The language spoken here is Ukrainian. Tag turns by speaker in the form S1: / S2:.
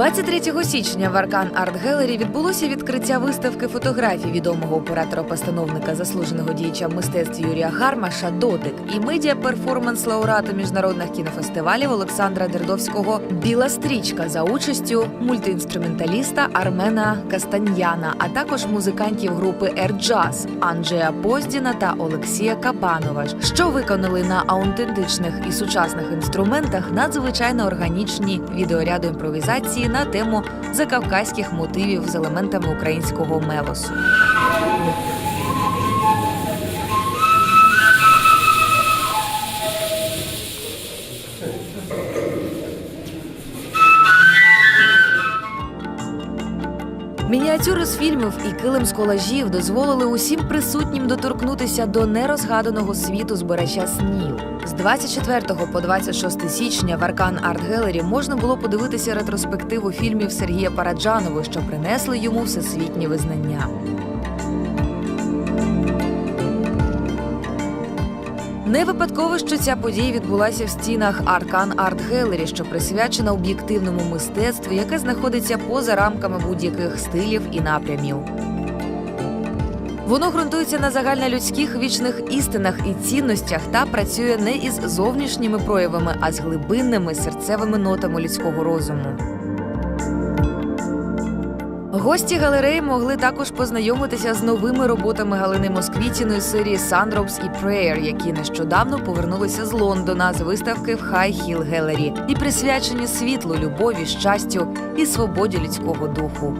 S1: 23 січня в Аркан Арт Гелері відбулося відкриття виставки фотографій відомого оператора-постановника заслуженого діяча мистецтв Юрія Гармаша Дотик і медіа перформанс лауреата міжнародних кінофестивалів Олександра Дердовського Біла стрічка за участю мультиінструменталіста Армена Кастаньяна, а також музикантів групи Jazz Анджея Поздіна та Олексія Кабанова, що виконали на аутентичних і сучасних інструментах надзвичайно органічні відеоряду імпровізації на тему закавказьких мотивів з елементами українського мелосу. Мініатюри з фільмів і килим з колажів дозволили усім присутнім доторкнутися до нерозгаданого світу збирача снів. З 24 по 26 січня в Аркан Арт Гелері можна було подивитися ретроспективу фільмів Сергія Параджанова, що принесли йому всесвітнє визнання. Не випадково, що ця подія відбулася в стінах Аркан Арт Гелері, що присвячена об'єктивному мистецтву, яке знаходиться поза рамками будь-яких стилів і напрямів. Воно ґрунтується на загальнолюдських вічних істинах і цінностях та працює не із зовнішніми проявами, а з глибинними серцевими нотами людського розуму. Гості галереї могли також познайомитися з новими роботами Галини Москвітіної серії Sundrops і Prayer, які нещодавно повернулися з Лондона з виставки в High Hill Gallery і присвячені світлу, любові, щастю і свободі людського духу.